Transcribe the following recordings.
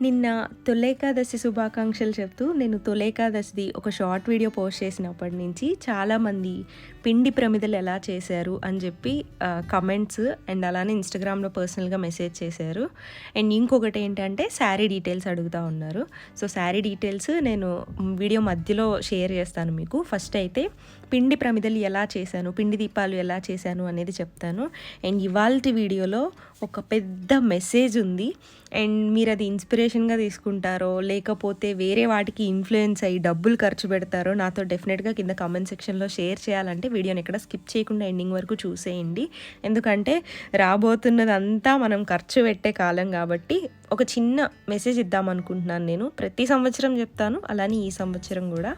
నిన్న తొలేకాదశి శుభాకాంక్షలు చెప్తూ నేను తొలేకాదశిది ఒక షార్ట్ వీడియో పోస్ట్ చేసినప్పటి నుంచి చాలామంది పిండి ప్రమిదలు ఎలా చేశారు అని చెప్పి కమెంట్స్ అండ్ అలానే ఇన్స్టాగ్రామ్లో పర్సనల్గా మెసేజ్ చేశారు. అండ్ ఇంకొకటి ఏంటంటే శారీ డీటెయిల్స్ అడుగుతూ ఉన్నారు. సో శారీ డీటెయిల్స్ నేను వీడియో మధ్యలో షేర్ చేస్తాను మీకు. ఫస్ట్ అయితే పిండి ప్రమిదలు ఎలా చేశాను పిండి దీపాలు ఎలా చేశాను అనేది చెప్తాను. అండ్ ఇవాళ వీడియోలో ఒక పెద్ద మెసేజ్ ఉంది. అండ్ మీరు అది ఇన్స్పిరేషన్గా తీసుకుంటారో లేకపోతే వేరే వాటికి ఇన్ఫ్లుయెన్స్ అయ్యి డబ్బులు ఖర్చు పెడతారో నాతో డెఫినెట్గా కింద కమెంట్ సెక్షన్లో షేర్ చేయాలంటే వీడియోని ఎక్కడ స్కిప్ చేయకుండా ఎండింగ్ వరకు చూసేయండి. ఎందుకంటే రాబోతున్నదంతా మనం ఖర్చు పెట్టే కాలం కాబట్టి ఒక చిన్న మెసేజ్ ఇద్దాం అనుకుంటున్నాను నేను. ప్రతి సంవత్సరం చెప్తాను అలానే ఈ సంవత్సరం కూడా.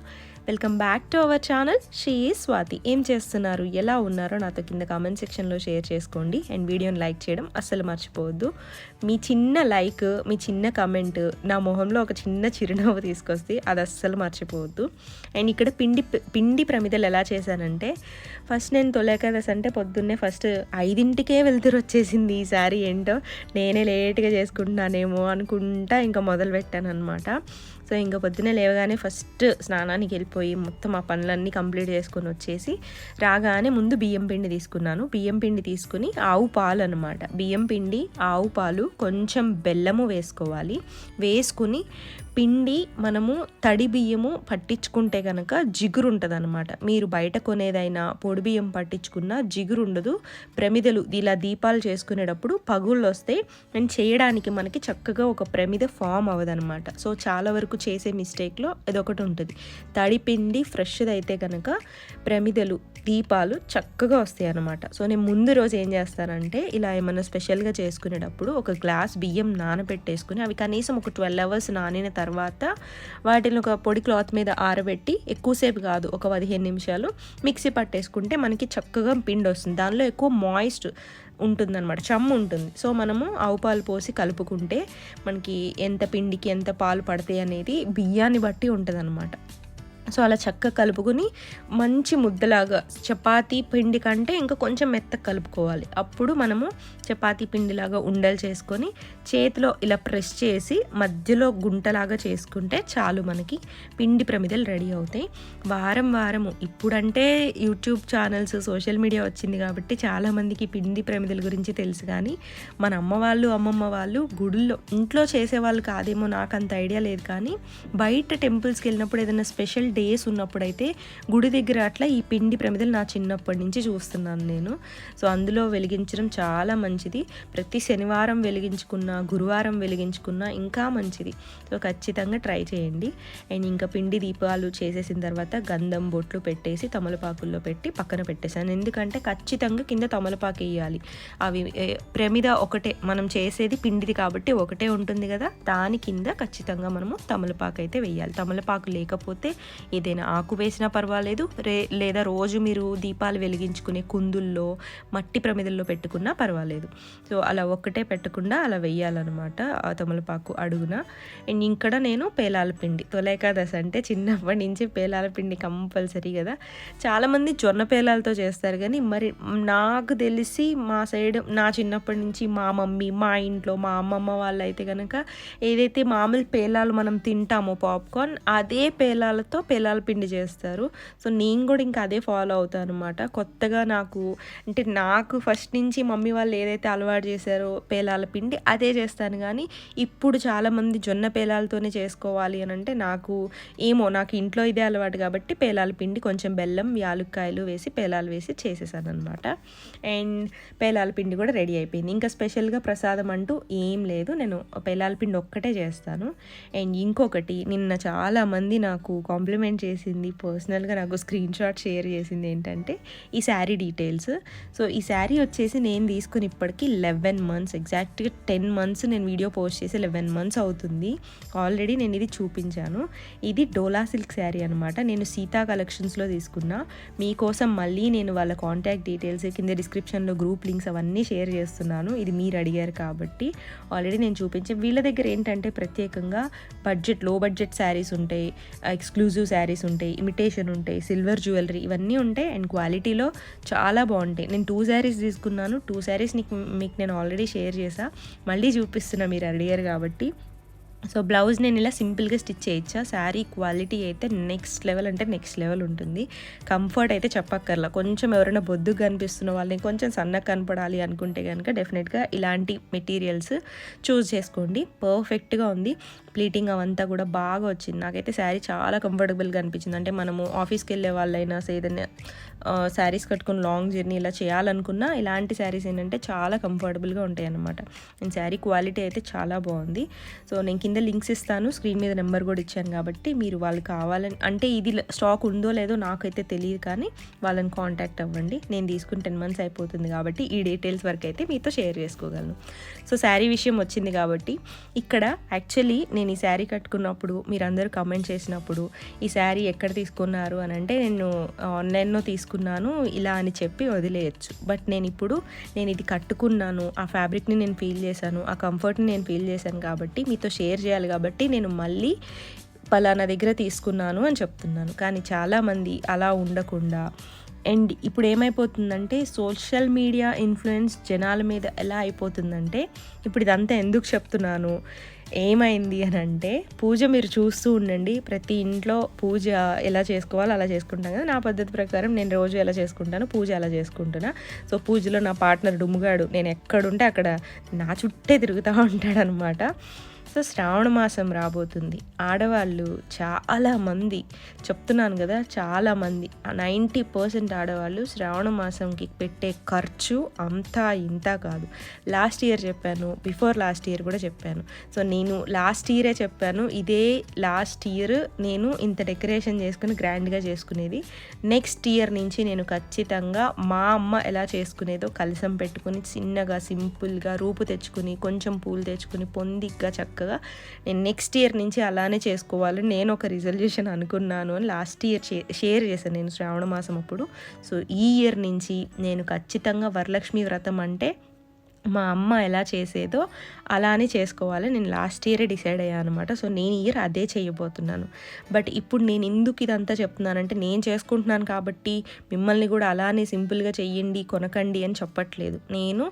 Welcome back to our channel. She Swathi. ఏం చేస్తున్నారు? ఎలా ఉన్నారో నాతో కింద కామెంట్ సెక్షన్లో షేర్ చేసుకోండి. అండ్ వీడియోని లైక్ చేయడం అస్సలు మర్చిపోవద్దు. మీ చిన్న లైక్ మీ చిన్న కమెంట్ నా మొహంలో ఒక చిన్న చిరునవ్వు తీసుకొస్తే అది అస్సలు మర్చిపోవద్దు. అండ్ ఇక్కడ పిండి పిండి ప్రమిదలు ఎలా చేశానంటే ఫస్ట్ నేను తొలేకాదశి అంటే పొద్దున్నే ఫస్ట్ ఐదింటికే వెళ్తురు వచ్చేసింది ఈసారి ఏంటో. నేనే లేట్గా చేసుకుంటున్నానేమో అనుకుంటా ఇంకా మొదలు పెట్టాను అనమాట సో ఇంకా పొద్దున్నే లేవగానే ఫస్ట్ స్నానానికి వెళ్ళిపోయి మొత్తం ఆ పనులన్నీ కంప్లీట్ చేసుకొని వచ్చేసి రాగానే ముందు బియ్యం పిండి తీసుకున్నాను. బియ్యం పిండి తీసుకుని ఆవు పాలు అనమాట బియ్యం పిండి ఆవు పాలు కొంచెం బెల్లము వేసుకోవాలి. వేసుకుని పిండి మనము తడి బియ్యము పట్టించుకుంటే కనుక జిగురు ఉంటుంది అనమాట మీరు బయట కొనేదైనా పొడి బియ్యం పట్టించుకున్న జిగురు ఉండదు ప్రమిదలు ఇలా దీపాలు చేసుకునేటప్పుడు పగుళ్ళు వస్తాయి అండ్ చేయడానికి మనకి చక్కగా ఒక ప్రమిద ఫామ్ అవ్వదనమాట సో చాలా వరకు చేసే మిస్టేక్లో ఇదొకటి ఉంటుంది. తడిపిండి ఫ్రెష్ది అయితే కనుక ప్రమిదలు దీపాలు చక్కగా వస్తాయి అనమాట సో నేను ముందు రోజు ఏం చేస్తానంటే ఇలా ఏమైనా స్పెషల్గా చేసుకునేటప్పుడు ఒక గ్లాస్ బియ్యం నానబెట్టేసుకుని అవి కనీసం ఒక ట్వెల్వ్ అవర్స్ నానిన తర్వాత వాటిని ఒక పొడి క్లాత్ మీద ఆరబెట్టి ఎక్కువసేపు కాదు ఒక పదిహేను నిమిషాలు మిక్సీ పట్టేసుకుంటే మనకి చక్కగా పిండి వస్తుంది దానిలో ఎక్కువ మాయిస్ట్ ఉంటుందన్నమాట. చమ్ము ఉంటుంది. సో మనము ఆవు పాలు పోసి కలుపుకుంటే మనకి ఎంత పిండికి ఎంత పాలు పడతాయి అనేది బియ్యాన్ని బట్టి ఉంటుంది సో అలా చక్కగా కలుపుకొని మంచి ముద్దలాగా చపాతీ పిండి కంటే ఇంకా కొంచెం మెత్తగా కలుపుకోవాలి. అప్పుడు మనము చపాతీ పిండిలాగా ఉండలు చేసుకొని చేతిలో ఇలా ప్రెస్ చేసి మధ్యలో గుంటలాగా చేసుకుంటే చాలు మనకి పిండి ప్రమిదలు రెడీ అవుతాయి. వారం వారము ఇప్పుడంటే యూట్యూబ్ ఛానల్స్ సోషల్ మీడియా వచ్చింది కాబట్టి చాలామందికి పిండి ప్రమిదల గురించి తెలుసు కానీ మన అమ్మ వాళ్ళు అమ్మమ్మ వాళ్ళు గుడుల్లో ఇంట్లో చేసేవాళ్ళు కాదేమో నాకు అంత ఐడియా లేదు కానీ బయట టెంపుల్స్కి వెళ్ళినప్పుడు ఏదైనా స్పెషల్ డేస్ ఉన్నప్పుడైతే గుడి దగ్గర అట్లా ఈ పిండి ప్రమిదలు నా చిన్నప్పటి నుంచి చూస్తున్నాను నేను. సో అందులో వెలిగించడం చాలా మంచిది. ప్రతి శనివారం వెలిగించుకున్న గురువారం వెలిగించుకున్న ఇంకా మంచిది. సో ఖచ్చితంగా ట్రై చేయండి. అండ్ ఇంకా పిండి దీపాలు చేసేసిన తర్వాత గంధం బొట్లు పెట్టేసి తమలపాకుల్లో పెట్టి పక్కన పెట్టేశాను. ఎందుకంటే ఖచ్చితంగా కింద తమలపాకు వేయాలి. అవి ప్రమిద ఒకటే మనం చేసేది పిండిది కాబట్టి ఒకటే ఉంటుంది కదా? దాని కింద ఖచ్చితంగా మనము తమలపాకు అయితే వేయాలి. తమలపాకు లేకపోతే ఏదైనా ఆకు వేసినా పర్వాలేదు. రే లేదా రోజు మీరు దీపాలు వెలిగించుకునే కుందుల్లో మట్టి ప్రమిదల్లో పెట్టుకున్నా పర్వాలేదు. సో అలా ఒక్కటే పెట్టకుండా అలా వెయ్యాలన్నమాట ఆ తమలపాకు అడుగున. అండ్ ఇక్కడ నేను పేలాల పిండి. తొలేకాదశ అంటే చిన్నప్పటి నుంచి పేలాల పిండి కంపల్సరీ కదా. చాలామంది జొన్న పేలాలతో చేస్తారు కానీ మరి నాకు తెలిసి మా సైడ్ నా చిన్నప్పటి నుంచి మా మమ్మీ మా ఇంట్లో మా అమ్మమ్మ వాళ్ళు అయితే కనుక ఏదైతే మామూలు పేలాలు మనం తింటామో పాప్కార్న్ అదే పేలాలతో పేలాల పిండి చేస్తారు. సో నేను కూడా ఇంకా అదే ఫాలో అవుతాను అనమాట కొత్తగా నాకు అంటే నాకు ఫస్ట్ నుంచి మమ్మీ వాళ్ళు ఏదైతే అలవాటు చేశారో పేలాల పిండి అదే చేస్తాను. కానీ ఇప్పుడు చాలామంది జొన్న పేలాలతోనే చేసుకోవాలి అని అంటే నాకు ఏమో నాకు ఇంట్లో ఇదే అలవాటు కాబట్టి పేలాల పిండి కొంచెం బెల్లం యాలుక్కాయలు వేసి పేలాలు వేసి చేసేసాను అనమాట అండ్ పేలాల పిండి కూడా రెడీ అయిపోయింది. ఇంకా స్పెషల్గా ప్రసాదం అంటూ ఏం లేదు. నేను పేలాల పిండి ఒక్కటే చేస్తాను. అండ్ ఇంకొకటి నిన్న చాలామంది నాకు కాంప్లిమెంట్ చేసింది పర్సనల్గా నాకు స్క్రీన్ షాట్ షేర్ చేసింది ఏంటంటే ఈ శారీ డీటెయిల్స్ సో ఈ శారీ వచ్చేసి నేను తీసుకుని ఇప్పటికి లెవెన్ మంత్స్ ఎగ్జాక్ట్గా టెన్ మంత్స్ నేను వీడియో పోస్ట్ చేసి లెవెన్ మంత్స్ అవుతుంది. ఆల్రెడీ నేను ఇది చూపించాను. ఇది డోలా సిల్క్ శారీ అనమాట నేను సీతా కలెక్షన్స్లో తీసుకున్నా. మీకోసం మళ్ళీ నేను వాళ్ళ కాంటాక్ట్ డీటెయిల్స్ కింద డిస్క్రిప్షన్లో గ్రూప్ లింక్స్ అవన్నీ షేర్ చేస్తున్నాను. ఇది మీరు అడిగారు కాబట్టి ఆల్రెడీ నేను చూపించే. వీళ్ళ దగ్గర ఏంటంటే ప్రత్యేకంగా బడ్జెట్లో బడ్జెట్ శారీస్ ఉంటాయి. ఎక్స్క్లూజివ్ శారీస్ ఉంటాయి ఇమిటేషన్ ఉంటాయి సిల్వర్ జ్యువెలరీ ఇవన్నీ ఉంటాయి అండ్ క్వాలిటీలో చాలా బాగుంటాయి. నేను టూ శారీస్ తీసుకున్నాను. టూ శారీస్ నీకు మీకు నేను ఆల్రెడీ షేర్ చేసా మళ్ళీ చూపిస్తున్నా మీరు అడిగారు కాబట్టి. సో బ్లౌజ్ నేను ఇలా సింపుల్గా స్టిచ్ చేయొచ్చా శారీ క్వాలిటీ అయితే నెక్స్ట్ లెవెల్ అంటే నెక్స్ట్ లెవెల్ ఉంటుంది. కంఫర్ట్ అయితే చెప్పక్కర్లా. కొంచెం ఎవరైనా బొద్దుగా కనిపిస్తున్న వాళ్ళని కొంచెం సన్నగా కనపడాలి అనుకుంటే కనుక డెఫినెట్గా ఇలాంటి మెటీరియల్స్ చూస్ చేసుకోండి. పర్ఫెక్ట్గా ఉంది. ప్లీటింగ్ అవంతా కూడా బాగా వచ్చింది. నాకైతే శారీ చాలా కంఫర్టబుల్గా అనిపించింది. అంటే మనము ఆఫీస్కి వెళ్ళే వాళ్ళైనా ఏదైనా శారీస్ కట్టుకుని లాంగ్ జర్నీ ఇలా చేయాలనుకున్నా ఇలాంటి శారీస్ ఏంటంటే చాలా కంఫర్టబుల్గా ఉంటాయి అన్నమాట. నేను శారీ క్వాలిటీ అయితే చాలా బాగుంది. సో నేను కింద లింక్స్ ఇస్తాను. స్క్రీన్ మీద నెంబర్ కూడా ఇచ్చాను కాబట్టి మీరు వాళ్ళు కావాలని అంటే ఇది స్టాక్ ఉందో లేదో నాకైతే తెలియదు కానీ వాళ్ళని కాంటాక్ట్ అవ్వండి. నేను తీసుకుని టెన్ మంత్స్ అయిపోతుంది కాబట్టి ఈ డీటెయిల్స్ వరకు అయితే మీతో షేర్ చేసుకోగలను. సో శారీ విషయం వచ్చింది కాబట్టి ఇక్కడ యాక్చువల్లీ నేను ఈ శారీ కట్టుకున్నప్పుడు మీరందరూ కమెంట్ చేసినప్పుడు ఈ శారీ ఎక్కడ తీసుకున్నారు అని అంటే నేను ఆన్లైన్లో తీసుకున్నాను ఇలా అని చెప్పి వదిలేయచ్చు. బట్ నేను ఇప్పుడు నేను ఇది కట్టుకున్నాను ఆ ఫ్యాబ్రిక్ని నేను ఫీల్ చేశాను ఆ కంఫర్ట్ని నేను ఫీల్ చేశాను కాబట్టి మీతో షేర్ చేయాలి కాబట్టి నేను మళ్ళీ పలానా దగ్గర తీసుకున్నాను అని చెప్తున్నాను. కానీ చాలామంది అలా ఉండకుండా అండ్ ఇప్పుడు ఏమైపోతుందంటే సోషల్ మీడియా ఇన్ఫ్లుయెన్స్ జనాల మీద ఎలా అయిపోతుందంటే ఇప్పుడు ఇదంతా ఎందుకు చెప్తున్నాను ఏమైంది అని అంటే పూజ మీరు చూస్తూ ఉండండి. ప్రతి ఇంట్లో పూజ ఎలా చేసుకోవాలో అలా చేసుకుంటాం కదా. నా పద్ధతి ప్రకారం నేను రోజు ఎలా చేసుకుంటాను పూజ ఎలా చేసుకుంటున్నా. సో పూజలో నా పార్ట్నర్ డుమ్ముగాడు. నేను ఎక్కడుంటే అక్కడ నా చుట్టే తిరుగుతూ ఉంటాడనమాట. సో శ్రావణ మాసం రాబోతుంది. ఆడవాళ్ళు చాలామంది చెప్తున్నాను కదా చాలామంది నైంటీ పర్సెంట్ ఆడవాళ్ళు శ్రావణ మాసంకి పెట్టే ఖర్చు అంతా ఇంత కాదు. లాస్ట్ ఇయర్ చెప్పాను బిఫోర్ లాస్ట్ ఇయర్ కూడా చెప్పాను. సో నేను లాస్ట్ ఇయరే చెప్పాను ఇదే లాస్ట్ ఇయర్ నేను ఇంత డెకరేషన్ చేసుకుని గ్రాండ్గా చేసుకునేది. నెక్స్ట్ ఇయర్ నుంచి నేను ఖచ్చితంగా మా అమ్మ ఎలా చేసుకునేదో కలసం పెట్టుకుని చిన్నగా సింపుల్గా రూపు తెచ్చుకుని కొంచెం పూలు తెచ్చుకుని పొందిగ్గా చక్కగా నేను నెక్స్ట్ ఇయర్ నుంచి అలానే చేసుకోవాలి. నేను ఒక రిజల్యూషన్ అనుకున్నాను అని లాస్ట్ ఇయర్ షేర్ చేశాను నేను శ్రావణ మాసం అప్పుడు. సో ఈ ఇయర్ నుంచి నేను ఖచ్చితంగా వరలక్ష్మి వ్రతం అంటే మా అమ్మ ఎలా చేసేదో అలానే చేసుకోవాలి. నేను లాస్ట్ ఇయరే డిసైడ్ అయ్యాను అనమాట సో నేను ఇయర్ అదే చేయబోతున్నాను. బట్ ఇప్పుడు నేను ఎందుకు ఇదంతా చెప్తున్నానంటే నేను చేసుకుంటున్నాను కాబట్టి మిమ్మల్ని కూడా అలానే సింపుల్గా చెయ్యండి కొనకండి అని చెప్పట్లేదు. నేను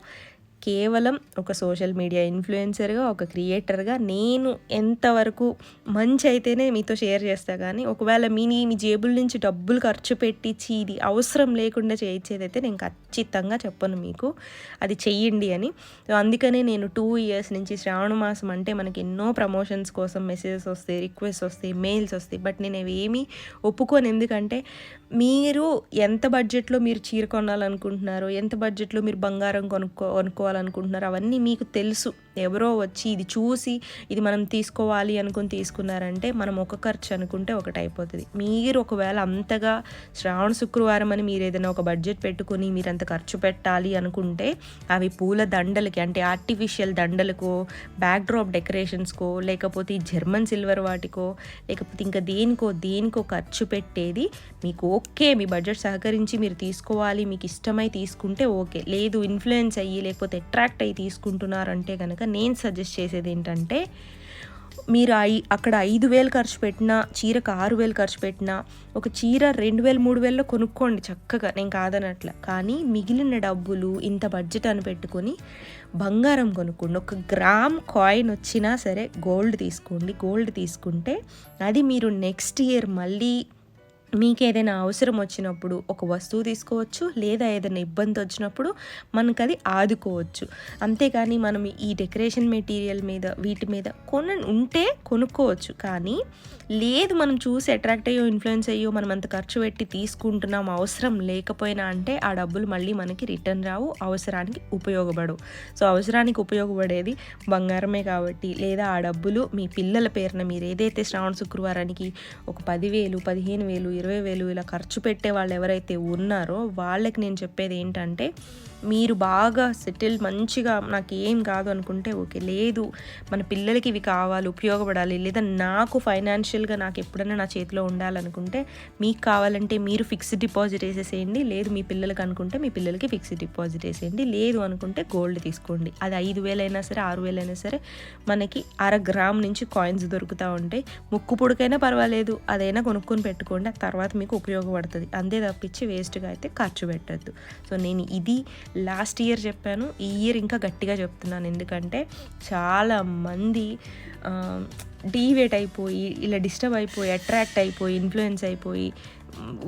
కేవలం ఒక సోషల్ మీడియా ఇన్ఫ్లుయెన్సర్గా ఒక క్రియేటర్గా నేను ఎంతవరకు మంచి అయితేనే మీతో షేర్ చేస్తా. కానీ ఒకవేళ మీ మీ జేబుల నుంచి డబ్బులు ఖర్చు పెట్టించి ఇది అవసరం లేకుండా చేయించేదైతే నేను ఖచ్చితంగా చెప్పను మీకు. అది చెయ్యండి అని. అందుకనే నేను టూ ఇయర్స్ నుంచి శ్రావణ మాసం అంటే మనకి ఎన్నో ప్రమోషన్స్ కోసం మెసేజెస్ వస్తాయి రిక్వెస్ట్ వస్తాయి మెయిల్స్ వస్తాయి. బట్ నేను అవి ఏమీ ఒప్పుకోను. ఎందుకంటే మీరు ఎంత బడ్జెట్లో మీరు చీర కొనాలనుకుంటున్నారో ఎంత బడ్జెట్లో మీరు బంగారం కొనుక్కో కొనుక్కోవాలనుకుంటున్నారో అవన్నీ మీకు తెలుసు. ఎవరో వచ్చి ఇది చూసి ఇది మనం తీసుకోవాలి అనుకుని తీసుకున్నారంటే మనం ఒక ఖర్చు అనుకుంటే ఒకటి అయిపోతుంది. మీరు ఒకవేళ అంతగా శ్రావణ శుక్రవారం అని మీరు ఏదైనా ఒక బడ్జెట్ పెట్టుకుని మీరు అంత ఖర్చు పెట్టాలి అనుకుంటే అవి పూల దండలకి అంటే ఆర్టిఫిషియల్ దండలకో బ్యాక్డ్రాప్ డెకరేషన్స్కో లేకపోతే జర్మన్ సిల్వర్ వాటికో లేకపోతే ఇంకా దేనికో దేనికో ఖర్చు పెట్టేది మీకు ఓకే మీ బడ్జెట్ సహకరించి మీరు తీసుకోవాలి మీకు ఇష్టమై తీసుకుంటే ఓకే. లేదు ఇన్ఫ్లుయెన్స్ అయ్యి లేకపోతే అట్రాక్ట్ అయ్యి తీసుకుంటున్నారంటే కనుక నేను సజెస్ట్ చేసేది ఏంటంటే మీరు ఐ అక్కడ ఐదు వేలు ఖర్చు పెట్టినా చీరకు ఆరు వేలు ఖర్చు పెట్టినా ఒక చీర రెండు వేలు మూడు వేలలో కొనుక్కోండి చక్కగా. నేను కాదనట్ల. కానీ మిగిలిన డబ్బులు ఇంత బడ్జెట్ అని పెట్టుకొని బంగారం కొనుక్కోండి. ఒక గ్రామ్ కాయిన్ వచ్చినా సరే గోల్డ్ తీసుకోండి. గోల్డ్ తీసుకుంటే అది మీరు నెక్స్ట్ ఇయర్ మళ్ళీ మీకు ఏదైనా అవసరం వచ్చినప్పుడు ఒక వస్తువు తీసుకోవచ్చు లేదా ఏదైనా ఇబ్బంది వచ్చినప్పుడు మనకు అది ఆదుకోవచ్చు. అంతేకాని మనం ఈ డెకరేషన్ మెటీరియల్ మీద వీటి మీద కొన ఉంటే కొనుక్కోవచ్చు. కానీ లేదు మనం చూసి అట్రాక్ట్ అయ్యో ఇన్ఫ్లుయెన్స్ అయ్యో మనం అంత ఖర్చు పెట్టి తీసుకుంటున్నాం అవసరం లేకపోయినా అంటే ఆ డబ్బులు మళ్ళీ మనకి రిటర్న్ రావు అవసరానికి ఉపయోగపడవు. సో అవసరానికి ఉపయోగపడేది బంగారమే కాబట్టి లేదా ఆ డబ్బులు మీ పిల్లల పేరున మీరు ఏదైతే శ్రావణ శుక్రవారానికి ఒక పదివేలు పదిహేను వేలు ఇరవై వేలు ఇలా ఖర్చు పెట్టే వాళ్ళు ఎవరైతే ఉన్నారో వాళ్ళకి నేను చెప్పేది ఏంటంటే మీరు బాగా సెటిల్ మంచిగా నాకు ఏం కాదు అనుకుంటే ఓకే లేదు మన పిల్లలకి ఇవి కావాలి ఉపయోగపడాలి లేదా నాకు ఫైనాన్షియల్గా నాకు ఎప్పుడైనా నా చేతిలో ఉండాలనుకుంటే మీకు కావాలంటే మీరు ఫిక్స్డ్ డిపాజిట్ వేసేసేయండి లేదు మీ పిల్లలకి అనుకుంటే మీ పిల్లలకి ఫిక్స్డ్ డిపాజిట్ వేసేయండి లేదు అనుకుంటే గోల్డ్ తీసుకోండి. అది ఐదు వేలైనా సరే ఆరు వేలైనా సరే మనకి అర గ్రామ్ నుంచి కాయిన్స్ దొరుకుతూ ఉంటాయి. ముక్కు పొడికైనా పర్వాలేదు అదైనా కొనుక్కొని పెట్టుకోండి తర్వాత మీకు ఉపయోగపడుతుంది. అంతే తప్పించి వేస్ట్గా అయితే ఖర్చు పెట్టద్దు. సో నేను ఇది లాస్ట్ ఇయర్ చెప్పాను. ఈ ఇయర్ ఇంకా గట్టిగా చెప్తున్నాను. ఎందుకంటే చాలా మంది డీవేట్ అయిపోయి ఇలా డిస్టర్బ్ అయిపోయి అట్రాక్ట్ అయిపోయి ఇన్ఫ్లుయెన్స్ అయిపోయి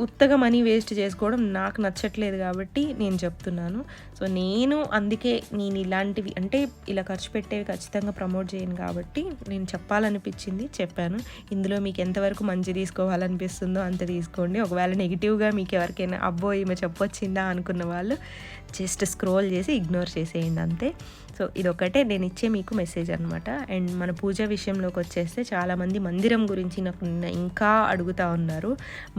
ఉత్తగా మనీ వేస్ట్ చేసుకోవడం నాకు నచ్చట్లేదు కాబట్టి నేను చెప్తున్నాను. సో నేను అందుకే నేను ఇలాంటివి అంటే ఇలా ఖర్చు పెట్టేవి ఖచ్చితంగా ప్రమోట్ చేయను కాబట్టి నేను చెప్పాలనిపించింది చెప్పాను. ఇందులో మీకు ఎంతవరకు మంచి తీసుకోవాలనిపిస్తుందో అంత తీసుకోండి. ఒకవేళ నెగిటివ్గా మీకు ఎవరికైనా అబ్బో ఈమె చెప్పొచ్చిందా అనుకున్న వాళ్ళు జస్ట్ స్క్రోల్ చేసి ఇగ్నోర్ చేసేయండి అంతే. సో ఇదొకటే నేను ఇచ్చే మీకు మెసేజ్ అనమాట అండ్ మన పూజ విషయంలోకి వచ్చేస్తే చాలామంది మందిరం గురించి నాకు ఇంకా అడుగుతూ ఉన్నారు.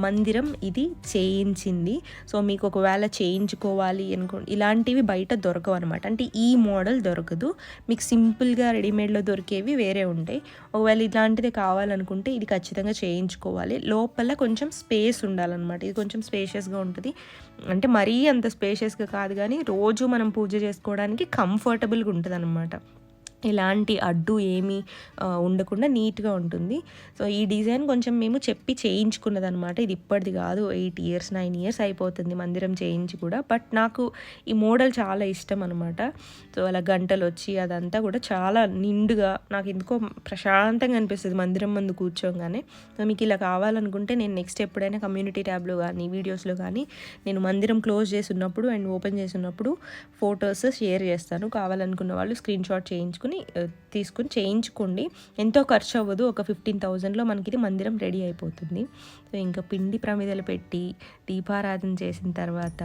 మందిరం ఇది చేయించింది. సో మీకు ఒకవేళ చేయించుకోవాలి అనుకో ఇలాంటివి బయట దొరకవు అనమాట అంటే ఈ మోడల్ దొరకదు. మీకు సింపుల్గా రెడీమేడ్లో దొరికేవి వేరే ఉంటాయి. ఒకవేళ ఇలాంటిది కావాలనుకుంటే ఇది ఖచ్చితంగా చేయించుకోవాలి. లోపల కొంచెం స్పేస్ ఉండాలన్నమాట. ఇది కొంచెం స్పేషియస్గా ఉంటుంది. అంటే మరీ అంత స్పేషియస్గా కాదు కానీ రోజు మనం పూజ చేసుకోవడానికి కంఫర్టబుల్గా ఉంటుంది అనమాట ఎలాంటి అడ్డు ఏమీ ఉండకుండా నీట్గా ఉంటుంది. సో ఈ డిజైన్ కొంచెం మేము చెప్పి చేయించుకున్నది అనమాట ఇది ఇప్పటిది కాదు ఎయిట్ ఇయర్స్ నైన్ ఇయర్స్ అయిపోతుంది మందిరం చేయించి కూడా. బట్ నాకు ఈ మోడల్ చాలా ఇష్టం అనమాట సో అలా గంటలు వచ్చి అదంతా కూడా చాలా నిండుగా నాకు ఎందుకో ప్రశాంతంగా అనిపిస్తుంది మందిరం ముందు కూర్చోగానే. సో మీకు ఇలా కావాలనుకుంటే నేను నెక్స్ట్ ఎప్పుడైనా కమ్యూనిటీ ట్యాబ్లో కానీ వీడియోస్లో కానీ నేను మందిరం క్లోజ్ చేసి ఉన్నప్పుడు అండ్ ఓపెన్ చేసి ఉన్నప్పుడు ఫొటోస్ షేర్ చేస్తాను. కావాలనుకున్న వాళ్ళు స్క్రీన్ షాట్ చేయించుకుని తీసుకుని తీసుకుని చేయించుకోండి. ఎంతో ఖర్చు అవ్వదు ఒక ఫిఫ్టీన్ థౌజండ్లో మనకి ఇది మందిరం రెడీ అయిపోతుంది. సో ఇంకా పిండి ప్రమిదలు పెట్టి దీపారాధన చేసిన తర్వాత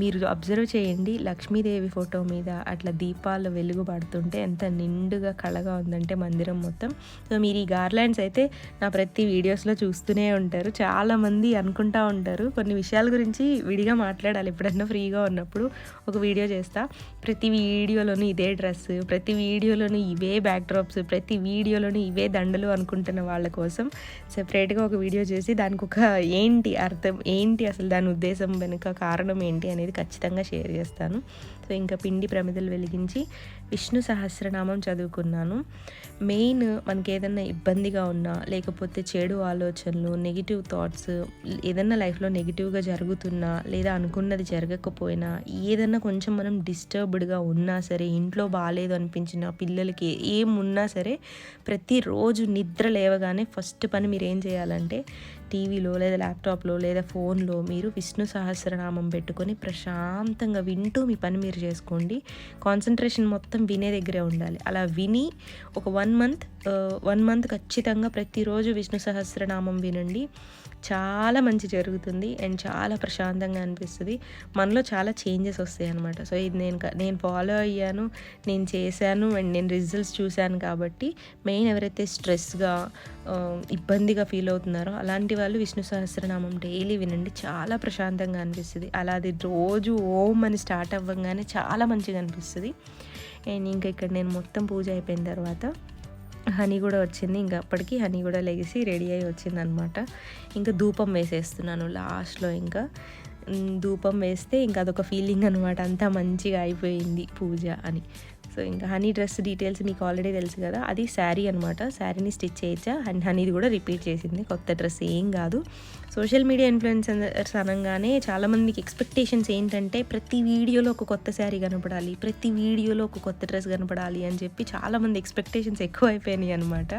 మీరు అబ్జర్వ్ చేయండి. లక్ష్మీదేవి ఫోటో మీద అట్లా దీపాలు వెలుగు పడుతుంటే ఎంత నిండుగా కళగా ఉందంటే మందిరం మొత్తం. సో మీరు ఈ గార్లాండ్స్ అయితే నా ప్రతి వీడియోస్లో చూస్తూనే ఉంటారు. చాలామంది అనుకుంటా ఉంటారు. కొన్ని విషయాల గురించి విడిగా మాట్లాడాలి ఎప్పుడన్నా ఫ్రీగా ఉన్నప్పుడు. ఒక వీడియో చేస్తా. ప్రతి వీడియోలోనూ ఇదే డ్రెస్ ప్రతి వీడియో వీడియోలోనూ ఇవే బ్యాక్ డ్రాప్స్ ప్రతి వీడియోలోనూ ఇవే దండలు అనుకుంటున్న వాళ్ళ కోసం సెపరేట్గా ఒక వీడియో చేసి దానికి ఒక ఏంటి అర్థం ఏంటి అసలు దాని ఉద్దేశం వెనుక కారణం ఏంటి అనేది ఖచ్చితంగా షేర్ చేస్తాను. సో ఇంకా పిండి ప్రమిదలు వెలిగించి విష్ణు సహస్రనామం చదువుకున్నాను. మెయిన్ మనకి ఏదైనా ఇబ్బందిగా ఉన్నా లేకపోతే చెడు ఆలోచనలు నెగిటివ్ థాట్స్ ఏదన్నా లైఫ్లో నెగిటివ్గా జరుగుతున్నా లేదా అనుకున్నది జరగకపోయినా ఏదన్నా కొంచెం మనం డిస్టర్బ్డ్గా ఉన్నా సరే ఇంట్లో బాగాలేదు అనిపించిన పిల్లలకి ఏమున్నా సరే ప్రతిరోజు నిద్ర లేవగానే ఫస్ట్ పని మీరు ఏం చేయాలంటే టీవీలో లేదా ల్యాప్టాప్లో లేదా ఫోన్లో మీరు విష్ణు సహస్రనామం పెట్టుకొని ప్రశాంతంగా వింటూ మీ పని మీరు చేసుకోండి. కాన్సన్ట్రేషన్ మొత్తం వినే దగ్గరే ఉండాలి. అలా విని ఒక వన్ మంత్ వన్ మంత్ ఖచ్చితంగా ప్రతిరోజు విష్ణు సహస్రనామం వినండి. చాలా మంచి జరుగుతుంది అండ్ చాలా ప్రశాంతంగా అనిపిస్తుంది. మనలో చాలా చేంజెస్ వస్తాయి అనమాట సో ఇది నేను నేను ఫాలో అయ్యాను నేను చేశాను అండ్ నేను రిజల్ట్స్ చూశాను కాబట్టి మెయిన్ ఎవరైతే స్ట్రెస్గా ఇబ్బందిగా ఫీల్ అవుతున్నారో అలాంటి వాళ్ళు విష్ణు సహస్రనామం డైలీ వినండి. చాలా ప్రశాంతంగా అనిపిస్తుంది. అలా అది రోజు ఓం అని స్టార్ట్ అవ్వగానే చాలా మంచిగా అనిపిస్తుంది. అండ్ ఇంకా ఇక్కడ నేను మొత్తం పూజ అయిపోయిన తర్వాత హనీ కూడా వచ్చింది. ఇంకా అప్పటికి హనీ కూడా లెగిసి రెడీ అయ్యి వచ్చింది అనమాట ఇంకా ధూపం వేసేస్తున్నాను లాస్ట్లో ఇంకా. ధూపం వేస్తే ఇంకా అదొక ఫీలింగ్ అనమాట. అంతా మంచిగా అయిపోయింది పూజ అని. సో ఇంకా హనీ డ్రెస్ డీటెయిల్స్ మీకు ఆల్రెడీ తెలుసు కదా. అది శారీ అనమాట శారీని స్టిచ్ చేయొచ్చా అండ్ హనీది కూడా రిపీట్ చేసింది. కొత్త డ్రెస్ ఏం కాదు. సోషల్ మీడియా ఇన్ఫ్లుయెన్సర్స్ అనగానే చాలామందికి ఎక్స్పెక్టేషన్స్ ఏంటంటే ప్రతి వీడియోలో ఒక కొత్త శారీ కనపడాలి ప్రతి వీడియోలో ఒక కొత్త డ్రెస్ కనపడాలి అని చెప్పి చాలామంది ఎక్స్పెక్టేషన్స్ ఎక్కువ అయిపోయినాయి అనమాట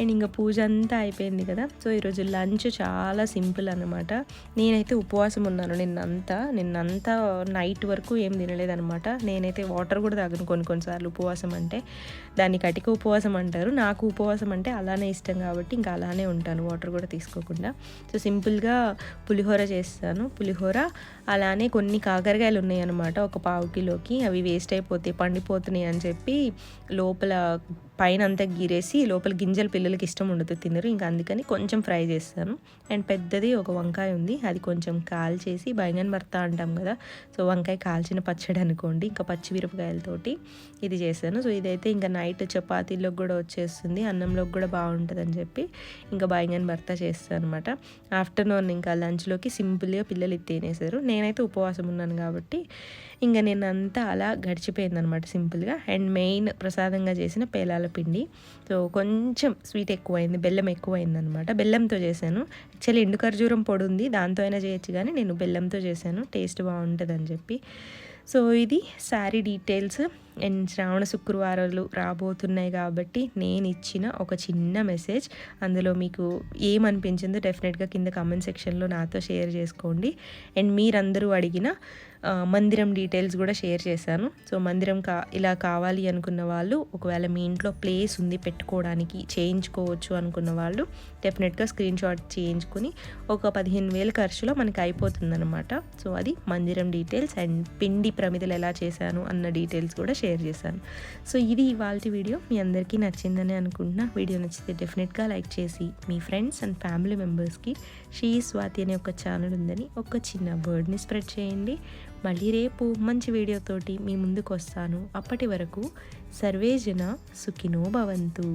అండ్ ఇంకా పూజ అంతా అయిపోయింది కదా. సో ఈరోజు లంచ్ చాలా సింపుల్ అనమాట నేనైతే ఉపవాసం ఉన్నాను నిన్నంతా. నిన్నంతా నైట్ వరకు ఏం తినలేదనమాట నేనైతే వాటర్ కూడా తాగను కొన్ని కొన్నిసార్లు ఉపవాసం అంటే. దాన్ని కటిక ఉపవాసం అంటారు. నాకు ఉపవాసం అంటే అలానే ఇష్టం కాబట్టి ఇంకా అలానే ఉంటాను వాటర్ కూడా తీసుకోకుండా. సో సింపుల్గా పులిహోర చేస్తాను. పులిహోర అలానే కొన్ని కాకరకాయలు ఉన్నాయి అనమాట ఒక పావు కిలోకి. అవి వేస్ట్ అయిపోతాయి పండిపోతున్నాయి అని చెప్పి లోపల పైన అంతా గీరేసి లోపల గింజలు పిల్లలకి ఇష్టం ఉండదు తినరు. ఇంకా అందుకని కొంచెం ఫ్రై చేస్తాను. అండ్ పెద్దది ఒక వంకాయ ఉంది. అది కొంచెం కాల్చేసి బైగన్ భర్త అంటాం కదా సో వంకాయ కాల్చిన పచ్చడి అనుకోండి. ఇంకా పచ్చిమిరపకాయలతోటి ఇది చేశాను సో ఇదైతే ఇంకా నైట్ చపాతీలోకి కూడా వచ్చేస్తుంది. అన్నంలోకి కూడా బాగుంటుంది అని చెప్పి ఇంకా బైగన్ భర్త చేస్తాను అనమాట ఆఫ్టర్నూన్ ఇంకా లంచ్లోకి సింపుల్గా పిల్లలు తినేసారు. నేనైతే ఉపవాసం ఉన్నాను కాబట్టి ఇంకా నేను అంతా అలా గడిచిపోయింది అనమాట సింపుల్గా. అండ్ మెయిన్ ప్రసాదంగా చేసిన పేలాల పిండి. సో కొంచెం స్వీట్ ఎక్కువైంది బెల్లం ఎక్కువైంది అనమాట బెల్లంతో చేశాను. యాక్చువల్లీ ఎండు ఖర్జూరం పొడి ఉంది దాంతో అయినా చేయొచ్చు కానీ నేను బెల్లంతో చేశాను. టేస్ట్ బాగుంటుందని చెప్పి. సో ఇది శారీ డీటెయిల్స్. అండ్ శ్రావణ శుక్రవారాలు రాబోతున్నాయి కాబట్టి నేను ఇచ్చిన ఒక చిన్న మెసేజ్ అందులో మీకు ఏమనిపించిందో డెఫినెట్గా కింద కామెంట్ సెక్షన్లో నాతో షేర్ చేసుకోండి. అండ్ మీరందరూ అడిగిన మందిరం డీటెయిల్స్ కూడా షేర్ చేశాను. సో మందిరం కా ఇలా కావాలి అనుకున్న వాళ్ళు ఒకవేళ మీ ఇంట్లో ప్లేస్ ఉంది పెట్టుకోవడానికి చేయించుకోవచ్చు అనుకున్న వాళ్ళు డెఫినెట్గా స్క్రీన్ షాట్ చేయించుకుని ఒక పదిహేను వేల ఖర్చులో మనకి అయిపోతుందన్నమాట. సో అది మందిరం డీటెయిల్స్ అండ్ పిండి ప్రమిదలు ఎలా చేశాను అన్న డీటెయిల్స్ కూడా షేర్ షేర్ చేశాను. సో ఇది ఇవాళ వీడియో. మీ అందరికీ నచ్చిందని అనుకుంటున్నా. వీడియో నచ్చితే డెఫినెట్గా లైక్ చేసి మీ ఫ్రెండ్స్ అండ్ ఫ్యామిలీ మెంబర్స్కి షీ స్వాతి అనే ఒక ఛానల్ ఉందని ఒక చిన్న వర్డ్ని స్ప్రెడ్ చేయండి. మళ్ళీ రేపు మంచి వీడియోతోటి మీ ముందుకు వస్తాను అప్పటి వరకు సర్వేజన సుఖినో భవంతు.